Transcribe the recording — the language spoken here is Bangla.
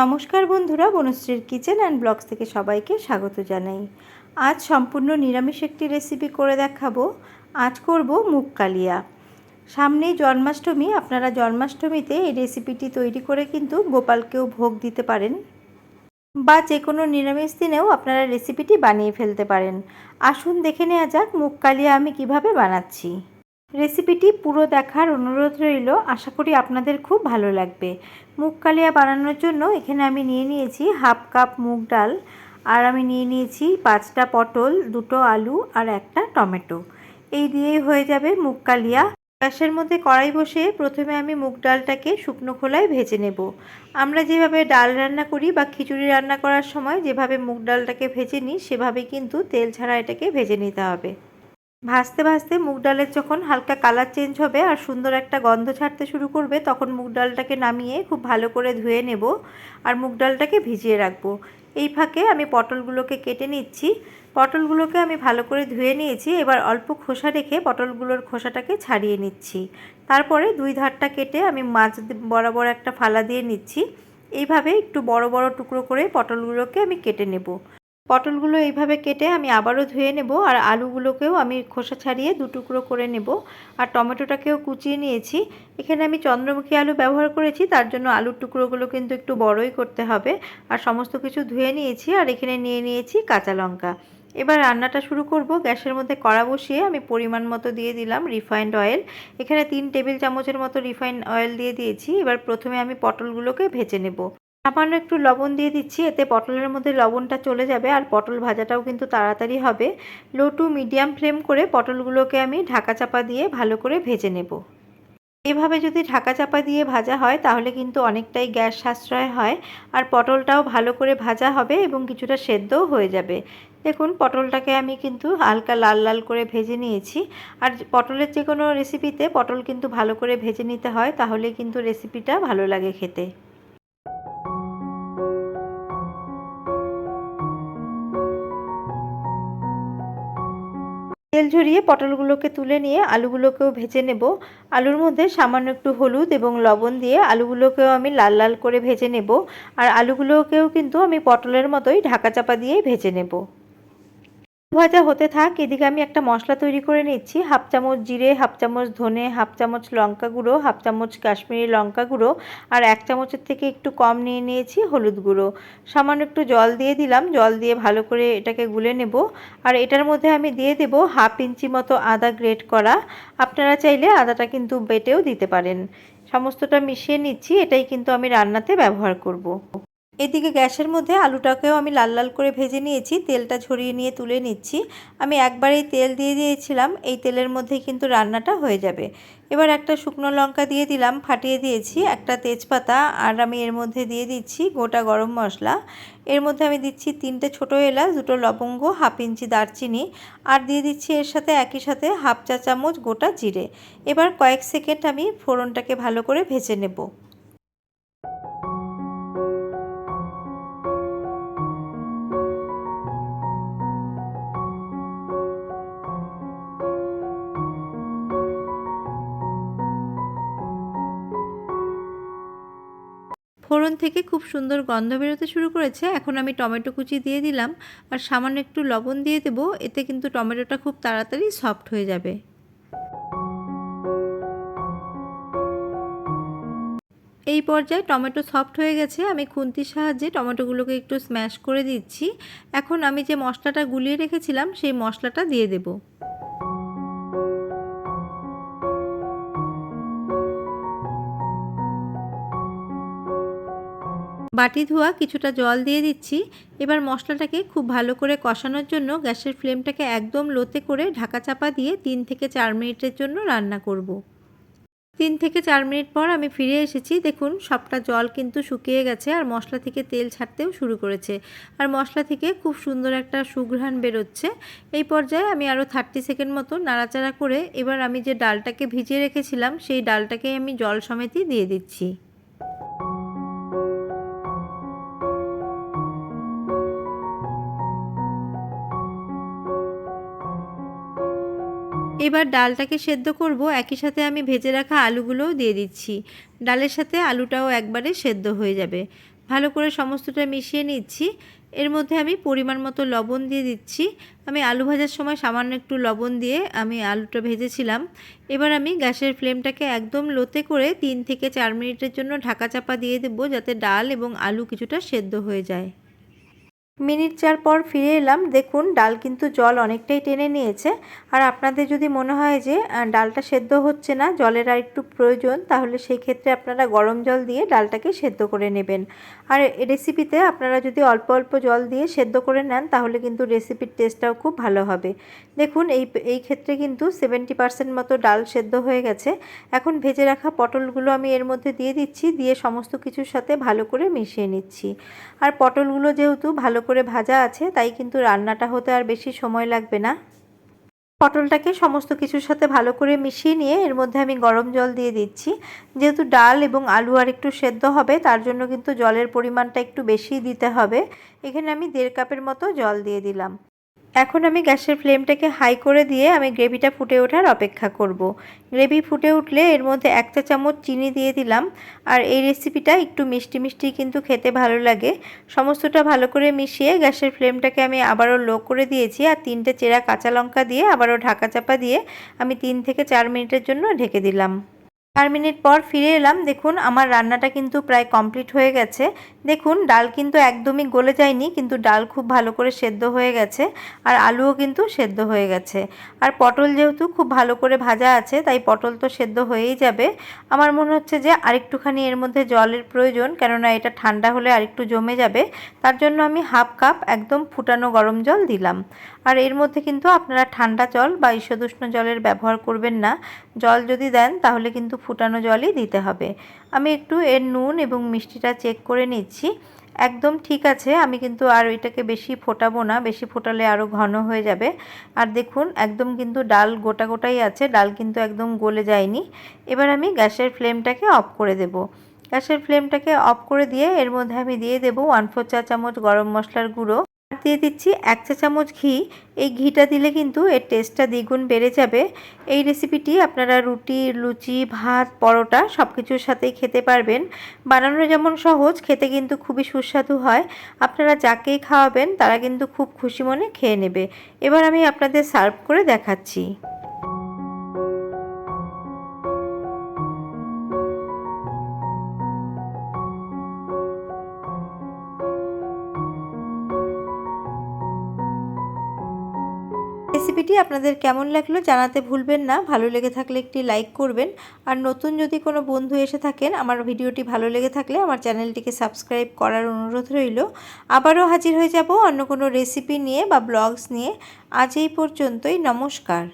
নমস্কার বন্ধুরা, বনশ্রীর কিচেন অ্যান্ড ব্লগস থেকে সবাইকে স্বাগত জানাই। আজ সম্পূর্ণ নিরামিষ একটি রেসিপি করে দেখাবো। আজ করব মুগ কালিয়া। সামনেই জন্মাষ্টমী, আপনারা জন্মাষ্টমীতে এই রেসিপিটি তৈরি করে কিন্তু গোপালকেও ভোগ দিতে পারেন বা যে কোনো নিরামিষ দিনেও আপনারা রেসিপিটি বানিয়ে ফেলতে পারেন। আসুন দেখে নেওয়া যাক মুগ কালিয়া আমি কীভাবে বানাচ্ছি। রেসিপিটি পুরো দেখার অনুরোধ রইল। আশা করি আপনাদের খুব ভালো লাগবে। মুগ কালিয়া বানানোর জন্য এখানে আমি নিয়ে নিয়েছি হাফ কাপ মুগ ডাল আর আমি নিয়ে নিয়েছি পাঁচটা পটল, দুটো আলু আর একটা টমেটো। এই দিয়েই হয়ে যাবে মুগ কালিয়া। গ্যাসের মধ্যে কড়াই বসে প্রথমে আমি মুগ ডালটাকে শুকনো খোলায় ভেজে নেব। আমরা যেভাবে ডাল রান্না করি বা খিচুড়ি রান্না করার সময় যেভাবে মুগ ডালটাকে ভেজে নিই সেভাবে কিন্তু তেল ছাড়া এটাকে ভেজে নিতে হবে। ভাজতে ভাজতে মুগ ডালের যখন হালকা কালার চেঞ্জ হবে আর সুন্দর একটা গন্ধ ছাড়তে শুরু করবে, তখন মুগ ডালটাকে নামিয়ে খুব ভালো করে ধুয়ে নেব আর মুগ ডালটাকে ভিজিয়ে রাখব। এই ফাঁকে আমি পটলগুলোকে কেটে নিচ্ছি। পটলগুলোকে আমি ভালো করে ধুয়ে নিয়েছি। এবার অল্প খোসা রেখে পটলগুলোর খোসাটাকে ছাড়িয়ে নিচ্ছি। তারপরে দুই ধারটা কেটে আমি মাছ বরাবর একটা ফালা দিয়ে নিচ্ছি। এইভাবে একটু বড় বড় টুকরো করে পটলগুলোকে আমি কেটে নেব। পটলগুলো এইভাবে কেটে আমি আবারও ধুয়ে নেব আর আলুগুলোকেও আমি খোসা ছাড়িয়ে দু টুকরো করে নেব। আর টমেটোটাকেও কুচিয়ে নিয়েছি। এখানে আমি চন্দ্রমুখী আলু ব্যবহার করেছি, তার জন্য আলুর টুকরোগুলো কিন্তু একটু বড়ই করতে হবে। আর সমস্ত কিছু ধুয়ে নিয়েছি আর এখানে নিয়ে নিয়েছি কাঁচা লঙ্কা। এবার রান্নাটা শুরু করব। গ্যাসের মধ্যে কড়া বসিয়ে আমি পরিমাণ মতো দিয়ে দিলাম রিফাইন্ড অয়েল। এখানে তিন টেবিল চামচের মতো রিফাইন্ড অয়েল দিয়ে দিয়েছি। এবার প্রথমে আমি পটলগুলোকে ভেজে নেব। সামান্য একটু লবণ দিয়ে দিচ্ছি, এতে পটলের মধ্যে লবণটা চলে যাবে আর পটল ভাজাটাও কিন্তু তাড়াতাড়ি হবে। লো টু মিডিয়াম ফ্লেম করে পটলগুলোকে আমি ঢাকা চাপা দিয়ে ভালো করে ভেজে নেব। এভাবে যদি ঢাকা চাপা দিয়ে ভাজা হয়, তাহলে কিন্তু অনেকটাই গ্যাস সাশ্রয় হয় আর পটলটাও ভালো করে ভাজা হবে এবং কিছুটা সেদ্ধও হয়ে যাবে। দেখুন, পটলটাকে আমি কিন্তু হালকা লাল লাল করে ভেজে নিয়েছি। আর পটলের যে কোনো রেসিপিতে পটল কিন্তু ভালো করে ভেজে নিতে হয়, তাহলে কিন্তু রেসিপিটা ভালো লাগে খেতে। তেল ঝরিয়ে পটলগুলোকে তুলে নিয়ে আলুগুলোকেও ভেজে নেব। আলুর মধ্যে সামান্য একটু হলুদ এবং লবণ দিয়ে আলুগুলোকেও আমি লাল লাল করে ভেজে নেব। আর আলুগুলোকেও কিন্তু আমি পটলের মতোই ঢাকা চাপা দিয়ে ভেজে নেব। ভাজা হতে থাক, এদিকে আমি একটা মশলা তৈরি করে নিচ্ছি। হাফ চামচ জিরে, হাফ চামচ ধনে, হাফ চামচ লঙ্কা গুঁড়ো, হাফ চামচ কাশ্মীরি লঙ্কা গুঁড়ো আর এক চামচের থেকে একটু কম নিয়ে নিয়েছি হলুদ গুঁড়ো। সামান্য একটু জল দিয়ে দিলাম। জল দিয়ে ভালো করে এটাকে গুলে নেব আর এটার মধ্যে আমি দিয়ে দেব হাফ ইঞ্চি মতো আদা গ্রেট করা। আপনারা চাইলে আদাটা কিন্তু বেটেও দিতে পারেন। সমস্তটা মিশিয়ে নিচ্ছি। এটাই কিন্তু আমি রান্নাতে ব্যবহার করব। এদিকে গ্যাসের মধ্যে আলুটাকেও আমি লাল লাল করে ভেজে নিয়েছি, তেলটা ঝরিয়ে নিয়ে তুলে নিচ্ছি। আমি একবারেই তেল দিয়ে দিয়েছিলাম, এই তেলের মধ্যে কিন্তু রান্নাটা হয়ে যাবে। এবার একটা শুকনো লঙ্কা দিয়ে দিলাম, ফাটিয়ে দিয়েছি একটা তেজপাতা, আর আমি এর মধ্যে দিয়ে দিচ্ছি গোটা গরম মশলা। এর মধ্যে আমি দিচ্ছি তিনটে ছোটো এলাচ, দুটো লবঙ্গ, হাফ ইঞ্চি দারচিনি, আর দিয়ে দিচ্ছি এর সাথে একই সাথে হাফ চা চামচ গোটা জিরে। এবার কয়েক সেকেন্ড আমি ফোড়নটাকে ভালো করে ভেজে নেব। ফোড়ন থেকে খুব সুন্দর গন্ধ বেরোতে শুরু করেছে। এখন আমি টমেটো কুচি দিয়ে দিলাম আর সামান্য একটু লবণ দিয়ে দেবো। এতে কিন্তু টমেটোটা খুব তাড়াতাড়ি সফট হয়ে যাবে। এই পর্যায়ে টমেটো সফট হয়ে গেছে। আমি খুন্তির সাহায্যে টমেটোগুলোকে একটু স্ম্যাশ করে দিচ্ছি। এখন আমি যে মশলাটা গুলিয়ে রেখেছিলাম, সেই মশলাটা দিয়ে দেবো। বাটি ধোয়া, কিছুটা জল দিয়ে দিচ্ছি। এবার মশলাটাকে খুব ভালো করে কষানোর জন্য গ্যাসের ফ্লেমটাকে একদম লোতে করে ঢাকা চাপা দিয়ে তিন থেকে চার মিনিটের জন্য রান্না করব। তিন থেকে চার মিনিট পর আমি ফিরে এসেছি। দেখুন, সবটা জল কিন্তু শুকিয়ে গেছে আর মশলা থেকে তেল ছাড়তেও শুরু করেছে। আর মশলা থেকে খুব সুন্দর একটা সুঘ্রাণ বেরোচ্ছে। এই পর্যায়ে আমি আরও থার্টি সেকেন্ড মতো নাড়াচাড়া করে এবার আমি যে ডালটাকে ভিজিয়ে রেখেছিলাম, সেই ডালটাকে আমি জল সমেতই দিয়ে দিচ্ছি। এবার ডালটাকে সেদ্ধ করব। একই সাথে আমি ভেজে রাখা আলুগুলোও দিয়ে দিচ্ছি। ডালের সাথে আলুটাও একবারে সেদ্ধ হয়ে যাবে। ভালো করে সমস্তটা মিশিয়ে নিচ্ছি। এর মধ্যে আমি পরিমাণ মতো লবণ দিয়ে দিচ্ছি। আমি আলু ভাজার সময় সামান্য একটু লবণ দিয়ে আমি আলুটা ভেজেছিলাম। এবার আমি গ্যাসের ফ্লেমটাকে একদম লোতে করে তিন থেকে চার মিনিটের জন্য ঢাকা চাপা দিয়ে দেবো যাতে ডাল এবং আলু কিছুটা সেদ্ধ হয়ে যায়। মিনিট চার পর ফিরে এলাম। দেখুন, ডাল কিন্তু জল অনেকটাই টেনে নিয়েছে। আর আপনাদের যদি মনে হয় যে ডালটা সেদ্ধ হচ্ছে না, জলের আর একটু প্রয়োজন, তাহলে সেই ক্ষেত্রে আপনারা গরম জল দিয়ে ডালটাকে সেদ্ধ করে নেবেন। আর রেসিপিতে আপনারা যদি অল্প অল্প জল দিয়ে সেদ্ধ করে নেন, তাহলে কিন্তু রেসিপির টেস্টটাও খুব ভালো হবে। দেখুন, এই এই ক্ষেত্রে কিন্তু সেভেন্টি পার্সেন্ট মতো ডাল সেদ্ধ হয়ে গেছে। এখন ভেজে রাখা পটলগুলো আমি এর মধ্যে দিয়ে দিচ্ছি, দিয়ে সমস্ত কিছুর সাথে ভালো করে মিশিয়ে নিচ্ছি। আর পটলগুলো যেহেতু ভালো করে ভাজা আছে, তাই কিন্তু রান্নাটা হতে আর বেশি সময় লাগবে না। পটলটাকে সমস্ত কিছুর সাথে ভালো করে মিশিয়ে নিয়ে এর মধ্যে আমি গরম জল দিয়ে দিচ্ছি। যেহেতু ডাল এবং আলু আর একটু সেদ্ধ হবে, তার জন্য কিন্তু জলের পরিমাণটা একটু বেশি দিতে হবে। এখানে আমি দেড় কাপের মতো জল দিয়ে দিলাম। এখন আমি গ্যাসের ফ্লেমটাকে হাই করে দিয়ে আমি গ্রেভিটা ফুটে ওঠার অপেক্ষা করব। গ্রেভি ফুটে উঠলে এর মধ্যে এক চা চামচ চিনি দিয়ে দিলাম। আর এই রেসিপিটা একটু মিষ্টি মিষ্টি কিন্তু খেতে ভালো লাগে। সমস্তটা ভালো করে মিশিয়ে গ্যাসের ফ্লেমটাকে আমি আবারও লো করে দিয়েছি আর তিনটে চেরা কাঁচা লঙ্কা দিয়ে আবারও ঢাকা চাপা দিয়ে আমি তিন থেকে চার মিনিটের জন্য ঢেকে দিলাম। চার মিনিট পর ফিরে এলাম। দেখুন, আমার রান্নাটা কিন্তু প্রায় কমপ্লিট হয়ে গেছে। দেখুন, ডাল কিন্তু একদমই গলে যায়নি, কিন্তু ডাল খুব ভালো করে সেদ্ধ হয়ে গেছে আর আলুও কিন্তু সেদ্ধ হয়ে গেছে। আর পটল যেহেতু খুব ভালো করে ভাজা আছে, তাই পটল তো সেদ্ধ হয়েই যাবে। আমার মনে হচ্ছে যে আরেকটুখানি এর মধ্যে জলের প্রয়োজন, কেননা এটা ঠান্ডা হলে আরেকটু জমে যাবে। তার জন্য আমি হাফ কাপ একদম ফুটানো গরম জল দিলাম। আর এর মধ্যে কিন্তু আপনারা ঠান্ডা জল বা ঈষদুষ্ণ জলের ব্যবহার করবেন না। জল যদি দেন, তাহলে কিন্তু ফুটানো জলই দিতে হবে। আমি একটু এর নুন এবং মিষ্টিটা চেক করে নিচ্ছি। একদম ঠিক আছে, আমি কিন্তু আর এটাকে বেশি ফোটাবো না, বেশি ফোটালে আরও ঘন হয়ে যাবে। আর দেখুন, একদম কিন্তু ডাল গোটা গোটাই আছে, ডাল কিন্তু একদম গলে যায়নি। এবার আমি গ্যাসের ফ্লেমটাকে অফ করে দেব। গ্যাসের ফ্লেমটাকে অফ করে দিয়ে এর মধ্যে আমি দিয়ে দেবো ওয়ান ফোর চা চামচ গরম মশলার গুঁড়ো। দিয়ে দিচ্ছি এক চা চামচ ঘি। এই ঘিটা দিলে কিন্তু এর টেস্টটা দ্বিগুণ বেড়ে যাবে। এই রেসিপিটি আপনারা রুটি, লুচি, ভাত, পরোটা সব কিছুর সাথেই খেতে পারবেন। বানানো যেমন সহজ, খেতে কিন্তু খুবই সুস্বাদু হয়। আপনারা যাকেই খাওয়াবেন তারা কিন্তু খুব খুশি মনে খেয়ে নেবে। এবার আমি আপনাদের সার্ভ করে দেখাচ্ছি। আপনাদের কেমন লাগল জানাতে ভুলবেন না। ভালো লেগে থাকলে একটি লাইক করবেন। আর নতুন যদি কোনো বন্ধু এসে থাকেন, আমার ভিডিওটি ভালো লেগে থাকলে আমার চ্যানেলটিকে সাবস্ক্রাইব করার অনুরোধ রইল। আবারও হাজির হয়ে যাব অন্য কোনো রেসিপি নিয়ে বা ব্লগস নিয়ে। আজ এই পর্যন্তই, নমস্কার।